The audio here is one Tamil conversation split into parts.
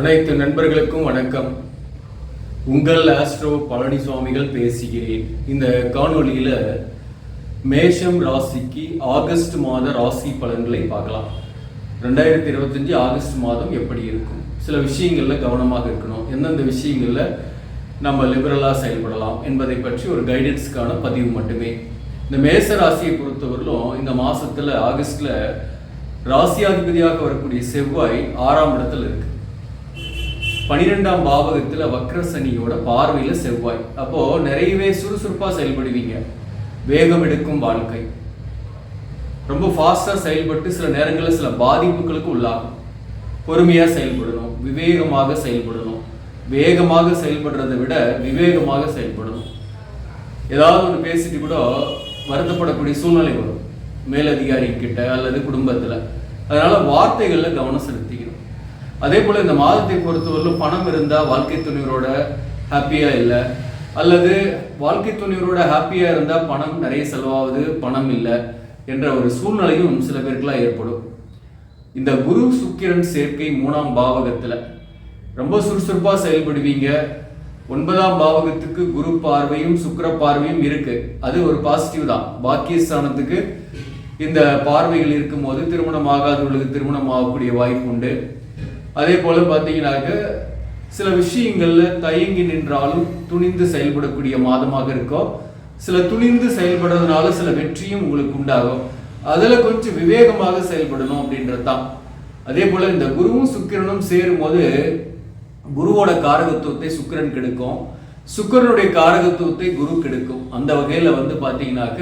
அனைத்து நண்பர்களுக்கும் வணக்கம். உங்கள் ஆஸ்ட்ரோ பழனிசுவாமிகள் பேசுகிறேன். இந்த காணொலியில் மேஷம் ராசிக்கு ஆகஸ்ட் மாத ராசி பலன்களை பார்க்கலாம். ரெண்டாயிரத்தி இருபத்தஞ்சு ஆகஸ்ட் மாதம் எப்படி இருக்கும்? சில விஷயங்கள்ல கவனமாக இருக்கணும். எந்தெந்த விஷயங்கள்ல நம்ம லிபரலாக செயல்படலாம் என்பதை பற்றி ஒரு கைடன்ஸ்க்கான பதிவு மட்டுமே. இந்த மேச ராசியை பொறுத்தவரையிலும் இந்த மாசத்துல ஆகஸ்ட்ல ராசியாதிபதியாக வரக்கூடிய செவ்வாய் ஆறாம் இடத்துல இருக்கு. பனிரெண்டாம் பாவகத்தில் வக்ர பார்வையில் செவ்வாய். அப்போது நிறையவே சுறுசுறுப்பாக செயல்படுவீங்க. வேகம் எடுக்கும் வாழ்க்கை. ரொம்ப ஃபாஸ்ட்டாக செயல்பட்டு சில நேரங்களில் சில பாதிப்புகளுக்கு உள்ளாகும். பொறுமையாக செயல்படணும். விவேகமாக செயல்படணும். வேகமாக செயல்படுறதை விட விவேகமாக செயல்படணும். ஏதாவது ஒன்று பேசிட்டு கூட வருத்தப்படக்கூடிய சூழ்நிலை வரும். மேலதிகாரி கிட்ட அல்லது குடும்பத்தில். அதனால் வார்த்தைகளில் கவனம் செலுத்திக்கணும். அதே போல் இந்த மாதத்தை பொறுத்தவரையிலும் பணம் இருந்தால் வாழ்க்கை துணைவரோட ஹாப்பியாக இல்லை. அல்லது வாழ்க்கை துணைவரோட ஹாப்பியாக இருந்தால் பணம் நிறைய செலவாகுது பணம் இல்லை என்ற ஒரு சூழ்நிலையும் சில பேருக்குலாம் ஏற்படும். இந்த குரு சுக்கிரன் சேர்க்கை மூணாம் பாவகத்தில். ரொம்ப சுறுசுறுப்பாக செயல்படுவீங்க. ஒன்பதாம் பாவகத்துக்கு குரு பார்வையும் சுக்கிர பார்வையும் இருக்கு. அது ஒரு பாசிட்டிவ் தான். பாக்கியஸ்தானத்துக்கு இந்த பார்வைகள் இருக்கும்போது திருமணம் ஆகாதவர்களுக்கு திருமணம் ஆகக்கூடிய வாய்ப்பு உண்டு. அதே போல பார்த்தீங்கன்னாக்க சில விஷயங்கள்ல தயங்கி நின்றாலும் துணிந்து செயல்படக்கூடிய மாதமாக இருக்கும் சில துணிந்து செயல்படுறதுனால சில வெற்றியும் உங்களுக்கு உண்டாகும். அதில் கொஞ்சம் விவேகமாக செயல்படணும் அப்படின்றது தான். அதே போல இந்த குருவும் சுக்கிரனும் சேரும் போது குருவோட காரகத்துவத்தை சுக்கிரன் கெடுக்கும். சுக்கிரனுடைய காரகத்துவத்தை குரு கெடுக்கும். அந்த வகையில வந்து பாத்தீங்கன்னாக்க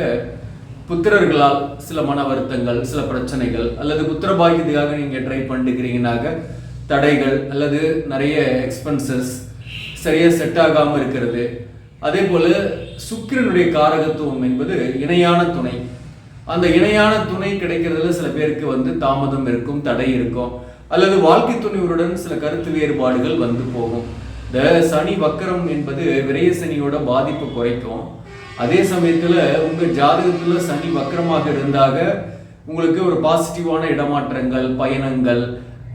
புத்திரர்களால் சில மன வருத்தங்கள் சில பிரச்சனைகள் அல்லது புத்திர பாக்கியத்துக்காக நீங்க ட்ரை பண்ணிக்கிறீங்கன்னாக்க தடைகள் அல்லது நிறைய எக்ஸ்பென்சஸ் சரியாக செட் ஆகாமல் இருக்கிறது. அதே போல் சுக்கிரனுடைய காரகத்துவம் என்பது இணையான துணை. அந்த இணையான துணை கிடைக்கிறதுல சில பேருக்கு வந்து தாமதம் இருக்கும் தடை இருக்கும். அல்லது வாழ்க்கை துணைவருடன் சில கருத்து வேறுபாடுகள் வந்து போகும். இந்த சனி வக்கரம் என்பது விரைய சனியோட பாதிப்பு குறைக்கும். அதே சமயத்தில் உங்கள் ஜாதகத்தில் சனி வக்கரமாக இருந்தாக உங்களுக்கு ஒரு பாசிட்டிவான இடமாற்றங்கள் பயணங்கள்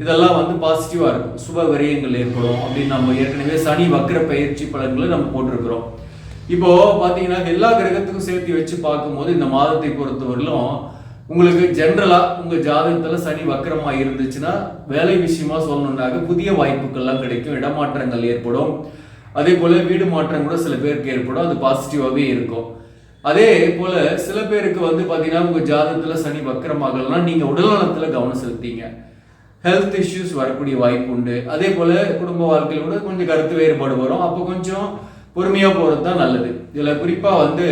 இதெல்லாம் வந்து பாசிட்டிவாக இருக்கும். சுப விரயங்கள் ஏற்படும் அப்படின்னு நம்ம ஏற்கனவே சனி வக்கர பயிற்சி பலன்களை நம்ம போட்டிருக்கிறோம். இப்போ பார்த்தீங்கன்னா எல்லா கிரகத்துக்கும் சேர்த்து வச்சு பார்க்கும்போது இந்த மாதத்தை பொறுத்தவரையிலும் உங்களுக்கு ஜென்ரலாக உங்கள் ஜாதகத்தில் சனி வக்கரமாக இருந்துச்சுன்னா வேலை விஷயமா சொல்லணுன்னாக்க புதிய வாய்ப்புகள்லாம் கிடைக்கும் இடமாற்றங்கள் ஏற்படும். அதே போல் வீடு மாற்றம் கூட சில பேருக்கு ஏற்படும். அது பாசிட்டிவாகவே இருக்கும். அதே போல் சில பேருக்கு வந்து பார்த்தீங்கன்னா உங்கள் ஜாதகத்தில் சனி வக்கரமாகலாம் நீங்கள் உடல்நலத்தில் கவனம் செலுத்திங்க. ஹெல்த் இஷ்யூஸ் வரக்கூடிய வாய்ப்பு உண்டு. அதே போல குடும்ப வாழ்க்கையில் கூட கொஞ்சம் கருத்து வேறுபாடு வரும். அப்போ கொஞ்சம் பொறுமையா போறது தான் நல்லது. இதுல குறிப்பா வந்து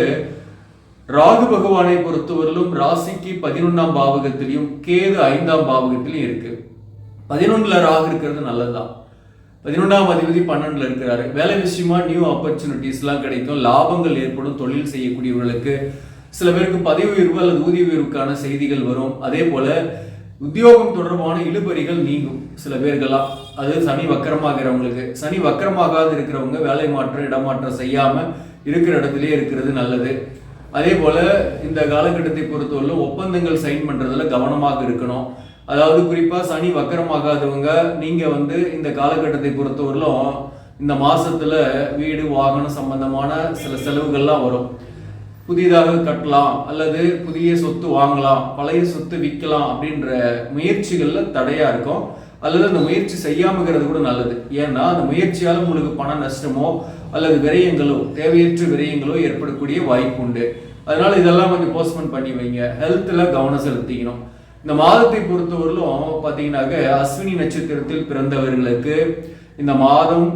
ராகு பகவானை பொறுத்தவரையிலும் ராசிக்கு பதினொன்றாம் பாவகத்திலையும் கேது ஐந்தாம் பாவகத்திலையும் இருக்கு. பதினொன்றுல ராகு இருக்கிறது நல்லதுதான். பதினொன்றாம் அதிபதி பன்னெண்டுல இருக்கிறாரு. வேலை விஷயமா நியூ ஆப்பர்ச்சுனிட்டிஸ் எல்லாம் கிடைக்கும். லாபங்கள் ஏற்படும். தொழில் செய்யக்கூடியவர்களுக்கு சில பேருக்கு பதவி உயர்வு அல்லது ஊதிய உயர்வுக்கான செய்திகள் வரும். அதே போல உத்தியோகம் தொடர்பான இழுபறிகள் நீங்கும் சில பேர்களாம் அது சனி வக்கரமாகிறவங்களுக்கு சனி வக்கரமாகாது இருக்கிறவங்க வேலை மாற்றம் இடமாற்றம் செய்யாம இருக்கிற இடத்துலயே இருக்கிறது நல்லது. அதே போல இந்த காலகட்டத்தை பொறுத்தவரை ஒப்பந்தங்கள் சைன் பண்றதுல கவனமாக இருக்கணும். அதாவது குறிப்பா சனி வக்கரமாகாதவங்க நீங்க வந்து இந்த காலகட்டத்தை பொறுத்தவரையிலும் இந்த மாசத்துல வீடு வாகனம் சம்பந்தமான சில செலவுகள்லாம் வரும். புதிதாக கட்டலாம் அல்லது புதிய சொத்து வாங்கலாம் பழைய சொத்து விற்கலாம் அப்படின்ற முயற்சிகளில் தடையாக இருக்கும். அல்லது அந்த முயற்சி செய்யாமங்கிறது கூட நல்லது. ஏன்னா அந்த முயற்சியால் உங்களுக்கு பண நஷ்டமோ அல்லது விரயங்களோ தேவையற்ற விரயங்களோ ஏற்படக்கூடிய வாய்ப்பு உண்டு. அதனால இதெல்லாம் கொஞ்சம் போஸ்ட்மெண்ட் பண்ணி வைங்க. ஹெல்த்தில் கவனம் செலுத்திக்கணும். இந்த மாதத்தை பொறுத்தவரையிலும் பார்த்தீங்கன்னாக்க அஸ்வினி நட்சத்திரத்தில் பிறந்தவர்களுக்கு இந்த மாதம்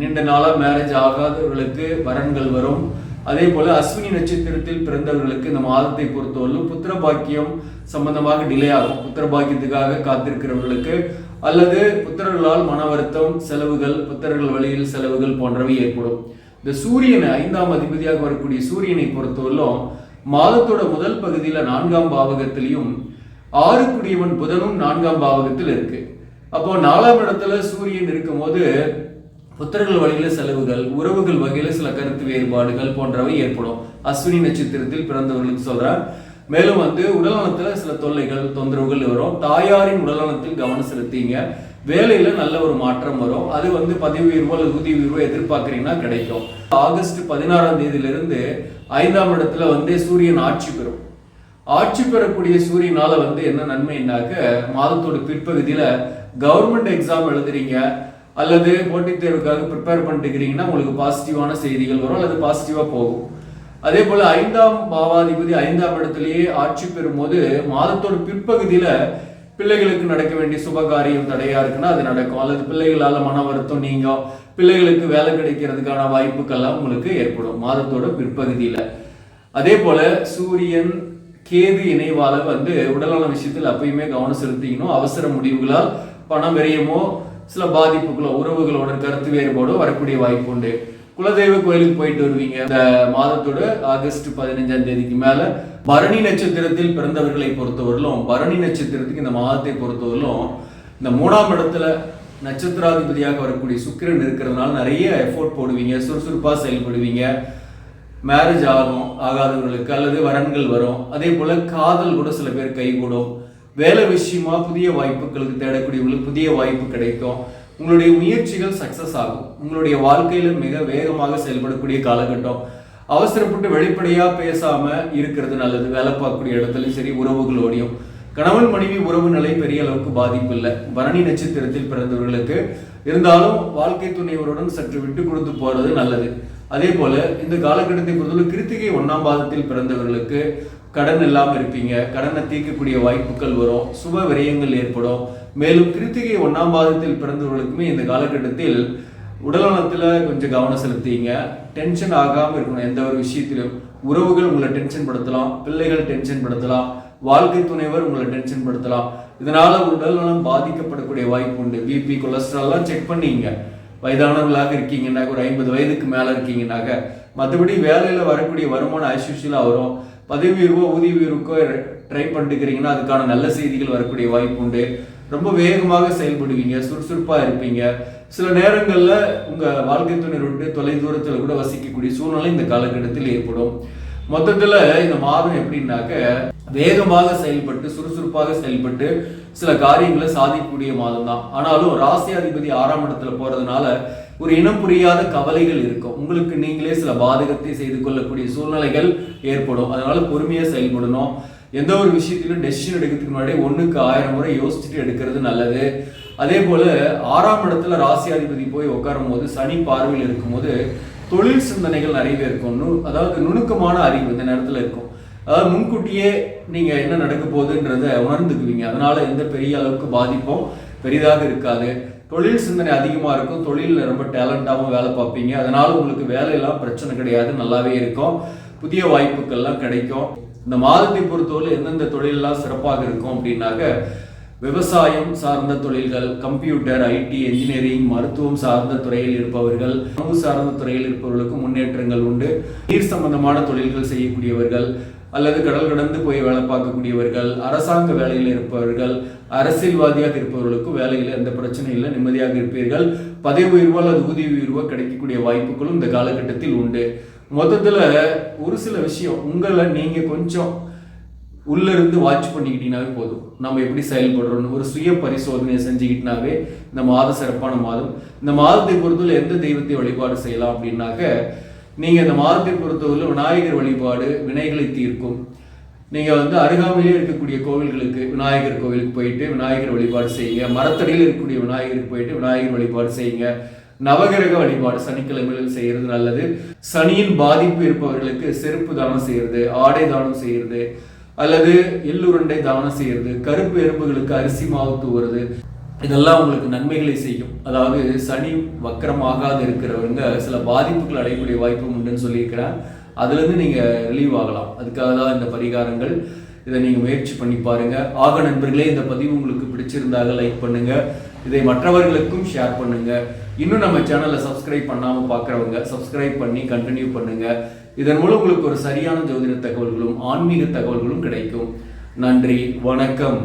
நீண்ட நாளாக மேரேஜ் ஆகாதவர்களுக்கு வரன்கள் வரும். அதே போல அஸ்வினி நட்சத்திரத்தில் பிறந்தவர்களுக்கு இந்த மாதத்தை பொறுத்தவரையிலும் புத்திர பாக்கியம் சம்பந்தமாக டிலே ஆகும் புத்திர பாக்கியத்துக்காக காத்திருக்கிறவர்களுக்கு அல்லது புத்திரர்களால் மன வருத்தம் செலவுகள் புத்திரர்கள் வழியில் செலவுகள் போன்றவை ஏற்படும். இந்த சூரியனை ஐந்தாம் அதிபதியாக வரக்கூடிய சூரியனை பொறுத்தவரையிலும் மாதத்தோட முதல் பகுதியில நான்காம் பாவகத்திலையும் ஆறுக்குடியவன் புதனும் நான்காம் பாவகத்தில் இருக்கு. அப்போ நாலாம் இடத்துல சூரியன் இருக்கும்போது புத்தர்கள் வழியில செலவுகள் உறவுகள் வகையில சில கருத்து வேறுபாடுகள் போன்றவை ஏற்படும். அஸ்வினி நட்சத்திரத்தில் பிறந்தவர்களுக்கு சொல்றேன் மேலும் வந்து உடல்நலத்துல சில தொல்லைகள் தொந்தரவுகள் வரும். தாயாரின் உடல்நலத்தில் கவனம் செலுத்திங்க. வேலையில நல்ல ஒரு மாற்றம் வரும். அது வந்து பதவி உயர்வோ அல்லது ஊதிய உயர்வோ எதிர்பார்க்கறீங்கன்னா கிடைக்கும். ஆகஸ்ட் பதினாறாம் தேதியிலிருந்து ஐந்தாம் இடத்துல வந்து சூரியன் ஆட்சி பெறும். ஆட்சி பெறக்கூடிய சூரியனால வந்து என்ன நன்மைனாக்க மாதத்தோட பிற்பகுதியில கவர்மெண்ட் எக்ஸாம் எழுதுறீங்க. அல்லது போட்டித் தேர்வுக்காக ப்ரிப்பேர் பண்ணிட்டுக்கிறீங்கன்னா உங்களுக்கு பாசிட்டிவான செய்திகள் வரும் அல்லது பாசிட்டிவாக போகும். அதே போல் ஐந்தாம் பாவாதிபதி ஐந்தாம் இடத்திலேயே ஆட்சி பெறும்போது மாதத்தோட பிற்பகுதியில் பிள்ளைகளுக்கு நடக்க வேண்டிய சுபகாரியம் தடையா இருக்குன்னா அது நடக்கும். அல்லது பிள்ளைகளால் மன வருத்தம் நீங்கும். பிள்ளைகளுக்கு வேலை கிடைக்கிறதுக்கான வாய்ப்புகள்லாம் உங்களுக்கு ஏற்படும் மாதத்தோட பிற்பகுதியில். அதே போல சூரியன் கேது இணைவால் வந்து உடல்நல விஷயத்தில் அப்பயுமே கவனம் செலுத்திக்கணும். அவசர முடிவுகளால் பணம் விரையமோ சில பாதிப்புகளோ உறவுகளோட கருத்து வேறுபாடோ வரக்கூடிய வாய்ப்பு உண்டு. குலதெய்வ கோயிலுக்கு போயிட்டு வருவீங்க. இந்த மாதத்தோட ஆகஸ்ட் பதினஞ்சாம் தேதிக்கு மேல பரணி நட்சத்திரத்தில் பிறந்தவர்களை பொறுத்தவரையிலும் பரணி நட்சத்திரத்துக்கு இந்த மாதத்தை பொறுத்தவரையிலும் இந்த மூணாம் இடத்துல நட்சத்திராதிபதியாக வரக்கூடிய சுக்கிரன் இருக்கிறதுனால நிறைய எஃபோர்ட் போடுவீங்க சுறுசுறுப்பாக செயல்படுவீங்க. மேரேஜ் ஆகும் ஆகாதவர்களுக்கு அல்லது வரன்கள் வரும். அதே போல காதல் கூட சில பேர் கைகூடும். வேலை விஷயமா புதிய வாய்ப்புகளுக்கு தேடக்கூடியவங்களுக்கு புதிய வாய்ப்பு கிடைக்கும். உங்களுடைய முயற்சிகள் சக்சஸ் ஆகும். உங்களுடைய வாழ்க்கையில மிக வேகமாக செயல்படக்கூடிய காலகட்டம். அவசரப்பட்டு வெளிப்படையா பேசாம இருக்கிறது நல்லது. வேலை பார்க்கக்கூடிய இடத்துலயும் சரி உறவுகளோடையும் கணவன் மனைவி உறவு நிலை பெரிய அளவுக்கு பாதிப்பு இல்லை. பரணி நட்சத்திரத்தில் பிறந்தவர்களுக்கு இருந்தாலும் வாழ்க்கை துணைவருடன் சற்று விட்டு கொடுத்து போறது நல்லது. அதே போல இந்த காலகட்டத்தை பொறுத்தவரை கிருத்திகை ஒன்னாம் பாதத்தில் பிறந்தவர்களுக்கு கடன் இல்லாமல் இருப்பீங்க. கடனை தீர்க்கக்கூடிய வாய்ப்புகள் வரும். சுப விரயங்கள் ஏற்படும். மேலும் கிருத்திகை ஒன்றாம் பாதத்தில் பிறந்தவர்களுக்குமே இந்த காலகட்டத்தில் உடல்நலத்தில் கொஞ்சம் கவனம் செலுத்திங்க. டென்ஷன் ஆகாமல் இருக்கணும். எந்த ஒரு விஷயத்திலும். உறவுகள் உங்களை டென்ஷன் படுத்தலாம். பிள்ளைகள் டென்ஷன் படுத்தலாம். வாழ்க்கை துணைவர் உங்களை டென்ஷன் படுத்தலாம். இதனால உடல்நலம் பாதிக்கப்படக்கூடிய வாய்ப்பு உண்டு. பிபி கொலஸ்ட்ரால்லாம் செக் பண்ணிங்க. வயதானவர்களாக இருக்கீங்கன்னாக்க ஒரு ஐம்பது வயதுக்கு மேலே இருக்கீங்கன்னாக்க மற்றபடி வேலையில் வரக்கூடிய வருமானம் ஐஸ்யூஷியலா வரும். பதவி உயர்வோ ஊதிய உயர்வுக்கோ ட்ரை பண்ணிட்டுக்கிறீங்கன்னா அதுக்கான நல்ல செய்திகள் வரக்கூடிய வாய்ப்பு உண்டு. ரொம்ப வேகமாக செயல்படுவீங்க சுறுசுறுப்பாக இருப்பீங்க. சில நேரங்களில் உங்கள் வாழ்க்கை துணை விட்டு தொலை தூரத்தில் கூட வசிக்கக்கூடிய சூழ்நிலை இந்த காலகட்டத்தில் ஏற்படும். மொத்தத்தில் இந்த மாதம் எப்படின்னாக்க வேகமாக செயல்பட்டு சுறுசுறுப்பாக செயல்பட்டு சில காரியங்களை சாதிக்கக்கூடிய மாதம் தான் ஆனாலும் ராசியாதிபதி ஆறாம் இடத்துல போறதுனால ஒரு இனம் புரியாத கவலைகள் இருக்கும். உங்களுக்கு நீங்களே சில பாதகத்தை செய்து கொள்ளக்கூடிய சூழ்நிலைகள் ஏற்படும். அதனால பொறுமையா செயல்படணும். எந்த ஒரு விஷயத்திலும் டெசிஷன் எடுக்கிறதுக்கு முன்னாடி ஒன்றுக்கு ஆயிரம் முறை யோசிச்சுட்டு எடுக்கிறது நல்லது. அதே போல ஆறாம் இடத்துல ராசியாதிபதி போய் உட்காரும் போது சனி பார்வையில் இருக்கும்போது தொழில் சிந்தனைகள் நிறையவே இருக்கும். நு- அதாவது நுணுக்கமான அறிவு இந்த நேரத்தில் இருக்கும். அதாவது முன்கூட்டியே நீங்கள் என்ன நடக்க போகுதுன்றதை உணர்ந்துக்குவீங்க. அதனால எந்த பெரிய அளவுக்கு பாதிப்பும் பெரிதாக இருக்காது. தொழில் சிந்தனை அதிகமா இருக்கும். தொழிலில் ரொம்ப டேலண்டாகவும் வேலை பார்ப்பீங்க. அதனால உங்களுக்கு வேலையெல்லாம் பிரச்சனை கிடையாது. நல்லாவே இருக்கும். புதிய வாய்ப்புகள்லாம் கிடைக்கும். இந்த மாதத்தை பொறுத்தவரை எந்தெந்த தொழிலெல்லாம் சிறப்பாக இருக்கும் அப்படின்னாக்க விவசாயம் சார்ந்த தொழில்கள் கம்ப்யூட்டர் ஐடி என்ஜினியரிங் மருத்துவம் சார்ந்த துறையில் இருப்பவர்கள் உணவு சார்ந்த துறையில் இருப்பவர்களுக்கு முன்னேற்றங்கள் உண்டு. நீர் சம்பந்தமான தொழில்கள் செய்யக்கூடியவர்கள் அல்லது கடல் கடந்து போய் வேலை பார்க்கக்கூடியவர்கள் அரசாங்க வேலையில் இருப்பவர்கள் அரசியல்வாதியாக இருப்பவர்களுக்கும் வேலையில் எந்த பிரச்சனையும் இல்லை நிம்மதியாக இருப்பீர்கள். பதவி உயர்வோ அல்லது ஊதிய உயர்வோ கிடைக்கக்கூடிய வாய்ப்புகளும் இந்த காலகட்டத்தில் உண்டு. மொத்தத்துல ஒரு சில விஷயம் உங்களை நீங்கள் கொஞ்சம் உள்ள இருந்து வாட்ச் பண்ணிக்கிட்டீங்கனாவே போதும். நம்ம எப்படி செயல்படுறோம்னு ஒரு சுய பரிசோதனையை செஞ்சுக்கிட்டினாவே இந்த மாதம் சிறப்பான மாதம். இந்த மாதத்தை பொறுத்தவரை எந்த தெய்வத்தை வழிபாடு செய்யலாம் அப்படின்னாக்க நீங்கள் இந்த மாதத்தை பொறுத்தவரை விநாயகர் வழிபாடு வினைகளை தீர்க்கும். நீங்கள் வந்து அருகாமையிலே இருக்கக்கூடிய கோவில்களுக்கு விநாயகர் கோவிலுக்கு போயிட்டு விநாயகர் வழிபாடு செய்யுங்க. மரத்தடியில் இருக்கக்கூடிய விநாயகருக்கு போயிட்டு விநாயகர் வழிபாடு செய்யுங்க. நவகிரக வழிபாடு சனிக்கிழமைகளில் செய்யறது நல்லது. சனியின் பாதிப்பு இருப்பவர்களுக்கு செருப்பு தானம் செய்யறது ஆடை தானம் செய்யறது அல்லது எள்ளுருண்டை தானம் செய்யறது கருப்பு எறும்புகளுக்கு அரிசி மாவு தூவுறது. இதெல்லாம் உங்களுக்கு நன்மைகளை செய்யும். அதாவது சனி வக்கரமாகாது இருக்கிறவங்க சில பாதிப்புகள் அடையக்கூடிய வாய்ப்பு உண்டுன்னு சொல்லியிருக்கிறேன். அதுலேருந்து நீங்கள் ரிலீவ் ஆகலாம். அதுக்காக தான் இந்த பரிகாரங்கள். இதை நீங்கள் முயற்சி பண்ணி பாருங்கள் ஆக நண்பர்களே இந்த பதிவு உங்களுக்கு பிடிச்சிருந்தாக லைக் பண்ணுங்கள் இதை மற்றவர்களுக்கும் ஷேர் பண்ணுங்கள் இன்னும் நம்ம சேனலை சப்ஸ்கிரைப் பண்ணாமல் பார்க்குறவங்க சப்ஸ்கிரைப் பண்ணி கண்டினியூ பண்ணுங்கள் இதன் மூலம் உங்களுக்கு ஒரு சரியான ஜோதிட தகவல்களும் ஆன்மீக தகவல்களும் கிடைக்கும். நன்றி வணக்கம்.